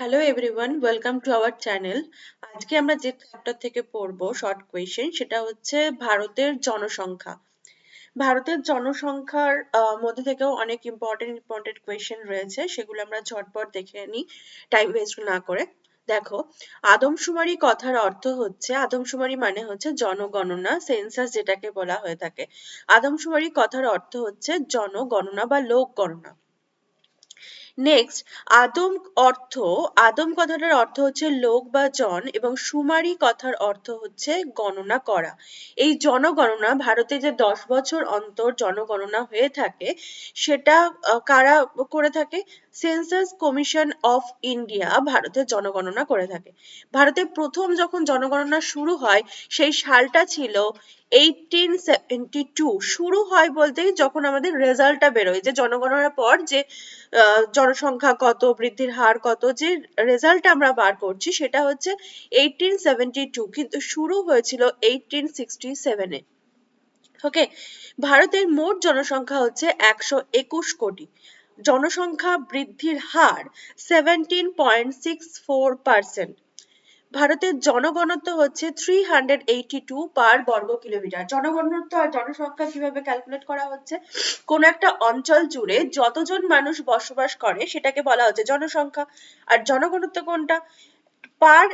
Hello everyone welcome to our channel আজকে আমরা যে চ্যাপ্টার থেকে পড়ব শর্ট কোয়েশ্চেন সেটা হচ্ছে ভারতের জনসংখ্যা। ভারতের জনসংখ্যার মধ্যে থেকেও অনেক ইম্পর্টেন্ট ইম্পর্টেন্ট কোয়েশ্চেন রয়েছে, সেগুলো আমরা ঝটপট দেখে নিই টাইম ওয়েস্ট না করে। দেখো, আদমশুমারি কথার অর্থ হচ্ছে, আদমশুমারি মানে হচ্ছে জনগণনা সেন্সাস যেটাকে বলা হয়ে থাকে। আদমশুমারি কথার অর্থ হচ্ছে জনগণনা বা লোক গণনা নেক্সট আদম অর্থ, আদম কথাটার অর্থ হচ্ছে লোক বা জন এবং সুমারি কথার অর্থ হচ্ছে গণনা করা। এই জনগণনা ভারতে যে দশ বছর অন্তর জনগণনা হয়ে থাকে, সেটা কারা করে থাকে? সেন্সাস কমিশন অফ ইন্ডিয়া ভারতের জনগণনা করে থাকে। ভারতে প্রথম যখন জনগণনা শুরু হয়, সেই সালটা ছিল এইটিন সেভেন্টি টু শুরু হয় বলতেই যখন আমাদের রেজাল্টটা বেরোয়, যে জনগণনার পর যে জনসংখ্যা কত, বৃদ্ধির হার কত, যে রেজাল্ট আমরা বার করছি সেটা হচ্ছে এইটিন সেভেন্টি টু কিন্তু শুরু হয়েছিল এইটিন সিক্সটি সেভেনে ওকে ভারতের মোট জনসংখ্যা হচ্ছে একশো একুশ কোটি। জনসংখ্যা বৃদ্ধির হার seventeen point six four percent ভারতের জনঘনত্ব হচ্ছে three hundred eighty two per বর্গ কিলোমিটার জনঘনত্ব আর জনসংখ্যা কীভাবে ক্যালকুলেট করা হচ্ছে? কোন একটা অঞ্চল জুড়ে যতজন মানুষ বসবাস করে, সেটাকে বলা হচ্ছে জনসংখ্যা। আর জনঘনত্ব কোনটা? পার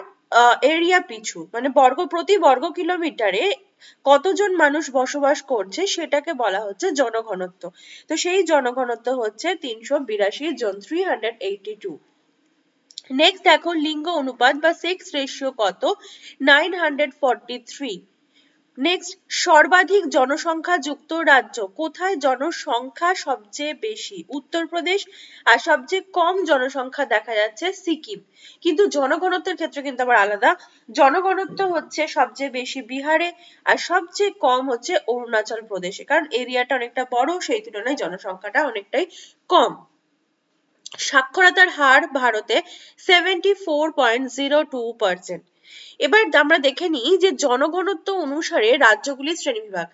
এরিয়া পিছু মানে বর্গ, প্রতি বর্গ কিলোমিটারে কতজন মানুষ বসবাস করছে সেটাকে বলা হচ্ছে জনঘনত্ব। তো সেই জনঘনত্ব হচ্ছে তিনশো বিরাশি জন three hundred eighty two next দেখো লিঙ্গ অনুপাত বা সেক্স রেশিও কত? Nine hundred forty three next সর্বাধিক জনসংখ্যা যুক্ত রাজ্য। কোথায় জনসংখ্যা সবচেয়ে বেশি? উত্তরপ্রদেশ আর সবচেয়ে কম জনসংখ্যা দেখা যাচ্ছে সিকিম। কিন্তু জনঘনত্বের ক্ষেত্রে কিন্তু আবার আলাদা। জনঘনত্ব হচ্ছে সবচেয়ে বেশি বিহারে আর সবচেয়ে কম হচ্ছে অরুণাচল প্রদেশে। কারণ এরিয়াটা অনেকটা বড়, সেই তুলনায় জনসংখ্যাটা অনেকটাই কম। সাক্ষরতার হার ভারতে seventy four point zero two percent এবার আমরা দেখে নিই যে জনঘনত্ব অনুসারে রাজ্যগুলির শ্রেণীবিভাগ।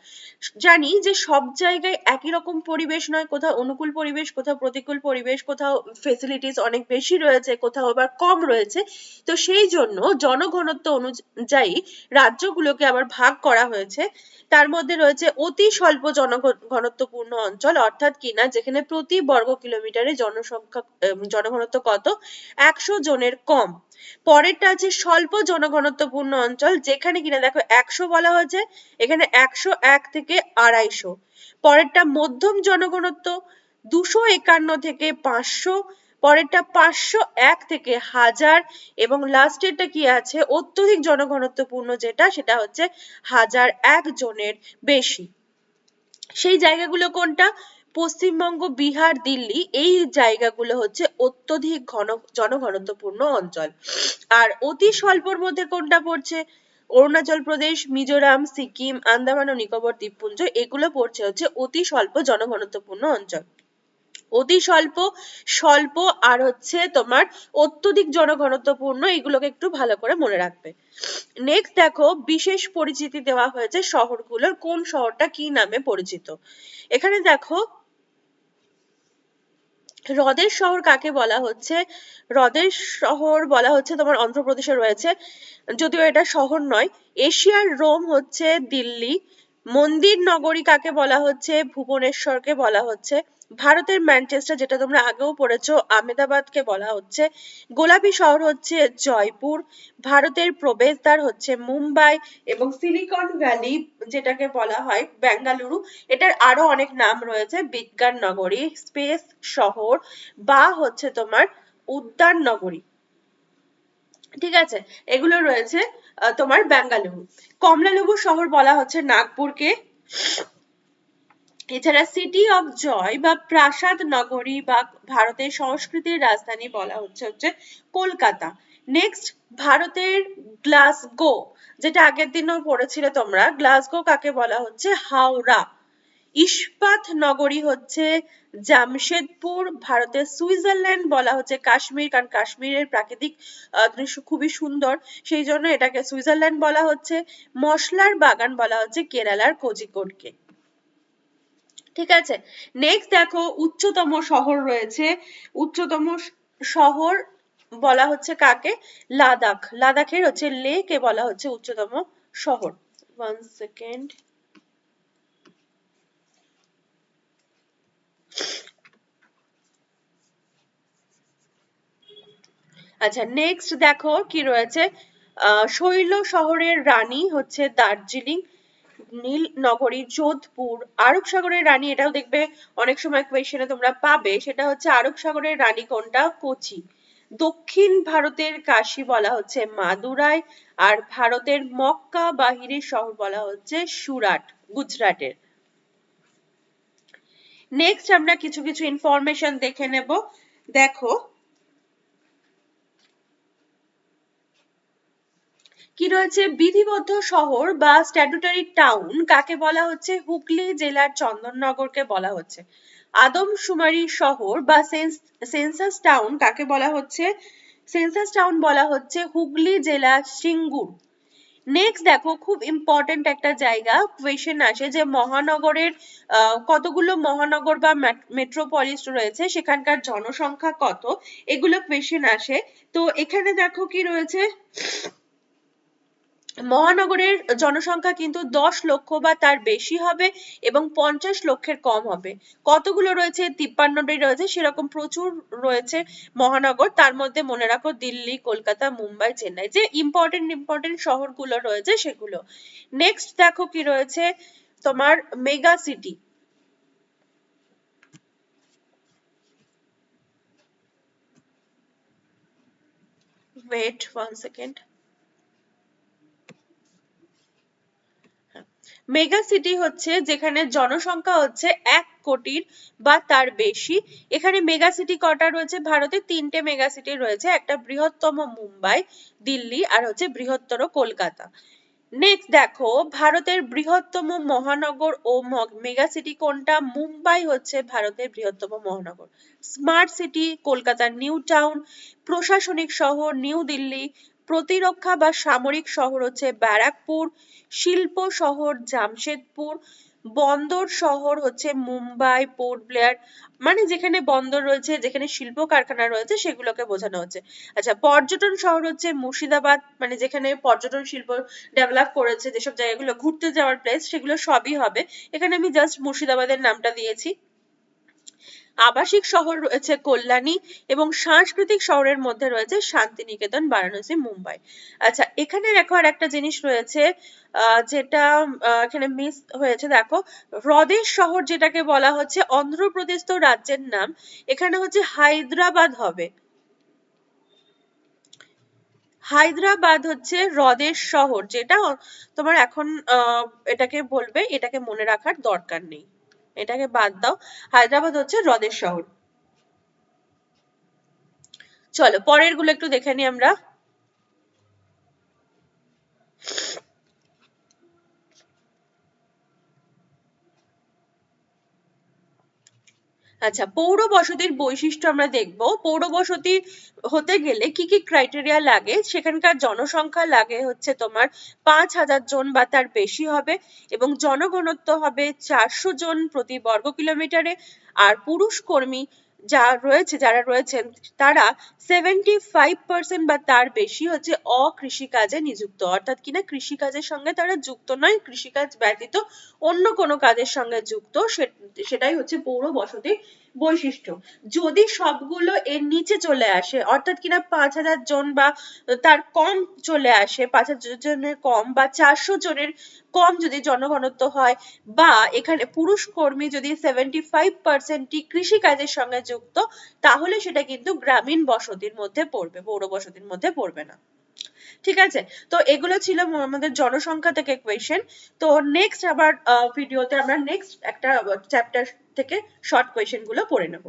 জানি যে সব জায়গায় একই রকম পরিবেশ নয়, কোথাও অনুকূল পরিবেশ, কোথাও প্রতিকূল পরিবেশ, কোথাও ফেসিলিটিস অনেক বেশি রয়েছে, কোথাও আবার কম রয়েছে। তো সেই জন্য জনঘনত্ব অনুযায়ী রাজ্যগুলোকে আবার ভাগ করা হয়েছে। তার মধ্যে রয়েছে অতি স্বল্প জনঘনত্বপূর্ণ অঞ্চল, অর্থাৎ কিনা যেখানে প্রতি বর্গ কিলোমিটারে জনসংখ্যা জনঘনত্ব কত? একশো জনের কম। পরেরটা আছে স্বল্প জনঘনত্বপূর্ণ অঞ্চল যেখানে কিনা দেখো একশো বলা হয়েছে, এখানে একশো এক থেকে আড়াইশো। পরেরটা মধ্যম জনঘনত্ব দুশো একান্ন থেকে পাঁচশো, পরেরটা পাঁচশো এক থেকে হাজার এবং লাস্টেরটা কি আছে অত্যধিক জনঘনত্বপূর্ণ যেটা, সেটা হচ্ছে হাজার এক জনের বেশি। সেই জায়গাগুলো কোনটা? পশ্চিমবঙ্গ, বিহার, দিল্লি এই জায়গাগুলো হচ্ছে অত্যধিক ঘন, জনঘনত্বপূর্ণ অঞ্চল। আর অতি স্বল্পর মধ্যে কোনটা পড়ছে? অরুণাচল প্রদেশ, মিজোরাম, সিকিম, আন্দামান ও নিকোবর দ্বীপপুঞ্জ, এগুলো পড়ছে হচ্ছে অতি স্বল্প জনঘনত্বপূর্ণ অঞ্চল। অতি স্বল্প স্বল্প আর হচ্ছে তোমার অত্যধিক জনঘনত্বপূর্ণ, এগুলোকে একটু ভালো করে মনে রাখবে। নেক্সট দেখো, বিশেষ পরিচিতি দেওয়া হয়েছে শহরগুলোর, কোন শহরটা কি নামে পরিচিত? এখানে দেখো হ্রদের শহর কাকে বলা হচ্ছে? হ্রদের শহর বলা হচ্ছে তোমার অন্ধ্রপ্রদেশে রয়েছে, যদিও এটা শহর নয়। এশিয়ার রোম হচ্ছে দিল্লি মন্দির নগরী কাকে বলা হচ্ছে? ভুবনেশ্বরকে বলা হচ্ছে। ভারতের ম্যানচেস্টার, যেটা তোমরা আগেও পড়েছো, আহমেদাবাদকে বলা হচ্ছে। গোলাপি শহর হচ্ছে জয়পুর, ভারতের প্রবেশদ্বার হচ্ছে মুম্বাই এবং সিলিকন ভ্যালি, যেটাকে বলা হয় বেঙ্গালুরু। এটার আরও অনেক নাম রয়েছে, বিজ্ঞান নগরী, স্পেস শহর বা হচ্ছে তোমার উদ্যান নগরী। ঠিক আছে, এগুলো রয়েছে তোমার বেঙ্গালুরু। কমলালেবু শহর বলা হচ্ছে নাগপুরকে। এছাড়া সিটি অফ জয় বা প্রাসাদ নগরী বা ভারতের সংস্কৃতির রাজধানী বলা হচ্ছে হচ্ছে কলকাতা। নেক্সট ভারতের গ্লাসগো যেটা আগের দিনও পড়েছিলে তোমরা। গ্লাসগো কাকে বলা হচ্ছে? হাওড়া। ইস্পাত নগরী হচ্ছে জামশেদপুর, ভারতের সুইজারল্যান্ড বলা হচ্ছে কাশ্মীর, কারণ কাশ্মীরের প্রাকৃতিক দৃশ্য খুবই সুন্দর। সেই জন্য এটাকে সুইজারল্যান্ড বলা হচ্ছে। মশলার বাগান বলা হচ্ছে কেরালার কোজিকোডকে। ঠিক আছে? নেক্সট দেখো, উচ্চতম শহর রয়েছে। উচ্চতম শহর বলা হচ্ছে কাকে? লাদাখ। লাদাখের হচ্ছে লে কে বলা হচ্ছে উচ্চতম শহর। ওয়ান সেকেন্ড আচ্ছা নেক্সট দেখো কি রয়েছে? শৈল শহরের রানী হচ্ছে দার্জিলিং। নীলনগরী, যোধপুর আরব সাগরের রানী, এটাও দেখবে অনেক সময় কোয়েশনে তোমরা পাবে। সেটা হচ্ছে আরব সাগরের রানী কোনটা? কোচি। দক্ষিণ ভারতের কাশি বলা হচ্ছে মাদুরাই, আর ভারতের মক্কা বাহিরের শহর বলা হচ্ছে সুরাট, গুজরাটের। নেক্সট আমরা কিছু কিছু ইনফরমেশন দেখে নেব। দেখো কি রয়েছে? বিধিবদ্ধ শহর বা স্ট্যাটুটারি টাউন কাকে বলা হচ্ছে? হুগলি জেলার চন্দননগরকে বলা হচ্ছে। আদমশুমারি শহর বা সেন্সাস টাউন কাকে বলা হচ্ছে? সেন্সাস টাউন বলা হচ্ছে হুগলি জেলা সিঙ্গুর। নেক্সট দেখো, খুব ইম্পর্টেন্ট একটা জায়গা কোয়েশ্চেন আসে যে মহানগরের কতগুলো মহানগর বা মেট্রোপলিস রয়েছে? সেখানকার জনসংখ্যা কত? এগুলো কোয়েশ্চেন আসে। তো এখানে দেখো কি রয়েছে? মহানগরের জনসংখ্যা কিন্তু দশ লক্ষ বা তার বেশি হবে এবং পঞ্চাশ লক্ষের কম হবে। কতগুলো রয়েছে? তিপ্পান্নটি রয়েছে, সেরকম প্রচুর রয়েছে মহানগর। তার মধ্যে মনে রাখো, দিল্লি, কলকাতা, মুম্বাই, চেন্নাই, যে ইম্পর্টেন্ট ইম্পর্টেন্ট শহরগুলো রয়েছে সেগুলো। নেক্সট দেখো কি রয়েছে? তোমার mega city wait one second mega city হচ্ছে যেখানে জনসংখ্যা হচ্ছে এক কোটির বা তার বেশি। এখানে মেগা সিটি কটা রয়েছে? ভারতে তিনটে মেগা সিটি রয়েছে, একটা বৃহত্তম মুম্বাই, দিল্লি আর হচ্ছে বৃহত্তর কলকাতা। নেক্সট দেখো, ভারতের বৃহত্তম মহানগর ও মেগা সিটি কোনটা? মুম্বাই হচ্ছে ভারতের বৃহত্তম মহানগর। স্মার্ট সিটি, কলকাতার নিউ টাউন, প্রশাসনিক শহর, নিউ দিল্লি প্রতিরক্ষা বা সামরিক শহর হচ্ছে ব্যারাকপুর, শিল্প শহর জামশেদপুর, বন্দর শহর হচ্ছে মুম্বাই, পোর্ট ব্লেয়ার মানে যেখানে বন্দর রয়েছে, যেখানে শিল্প কারখানা রয়েছে, সেগুলোকে বোঝানো হচ্ছে। আচ্ছা পর্যটন শহর হচ্ছে মুর্শিদাবাদ মানে যেখানে পর্যটন শিল্প ডেভেলপ করেছে, যেসব জায়গাগুলো ঘুরতে যাওয়ার প্লেস সেগুলো সবই হবে। এখানে আমি জাস্ট মুর্শিদাবাদের নামটা দিয়েছি। আবাসিক শহর রয়েছে কল্যাণী এবং সাংস্কৃতিক শহরের মধ্যে রয়েছে শান্তিনিকেতন, বারাণসী, মুম্বাই। আচ্ছা এখানে দেখো আর একটা জিনিস রয়েছে যেটা এখানে মিস হয়েছে। দেখো, হ্রদের শহর যেটাকে বলা হচ্ছে, অন্ধ্রপ্রদেশ তো রাজ্যের নাম, এখানে হচ্ছে হায়দ্রাবাদ হবে। হায়দ্রাবাদ হচ্ছে হ্রদের শহর, যেটা তোমার এখন এটাকে বলবে, এটাকে মনে রাখার দরকার নেই। এটাকে বাদ দাও। হায়দ্রাবাদ হচ্ছে হ্রদের শহর। চলো পরেরগুলো একটু দেখে নিই আমরা। আচ্ছা পৌর বসতির বৈশিষ্ট্য আমরা দেখব। পৌর বসতি হতে গেলে কি কি ক্রাইটেরিয়া লাগে? সেখানকার জনসংখ্যা লাগে হচ্ছে তোমার পাঁচ হাজার জন বা তার বেশি হবে এবং জনঘনত্ব হবে চারশো জন প্রতি বর্গ কিলোমিটারে। আর পুরুষ কর্মী যা রয়েছে, যারা রয়েছেন, তারা সেভেন্টি ফাইভ পার্সেন্ট বা তার বেশি হচ্ছে অকৃষিকাজে নিযুক্ত। অর্থাৎ কিনা কৃষিকাজের সঙ্গে তারা যুক্ত নয়, কৃষিকাজ ব্যতীত অন্য কোনো কাজের সঙ্গে যুক্ত। সেটাই হচ্ছে পৌর বসতির বৈশিষ্ট্য। যদি সবগুলো এর নিচে চলে আসে, অর্থাৎ কিনা পাঁচ হাজার জন বা তার কম চলে আসে, পাঁচ হাজার জনের কম বা চারশো জনের কম যদি জনঘনত্ব হয়, বা এখানে পুরুষ কর্মী যদি সেভেন্টি ফাইভ পার্সেন্টই কৃষিকাজের সঙ্গে যুক্ত, তাহলে সেটা কিন্তু গ্রামীণ বসতির মধ্যে পড়বে, পৌর বসতির মধ্যে পড়বে না। ঠিক আছে? তো এগুলো ছিল আমাদের জনসংখ্যা থেকে কোয়েশ্চেন তো নেক্সট আবার ভিডিওতে আমরা নেক্সট একটা চ্যাপ্টার থেকে শর্ট question গুলো পড়ে নেব।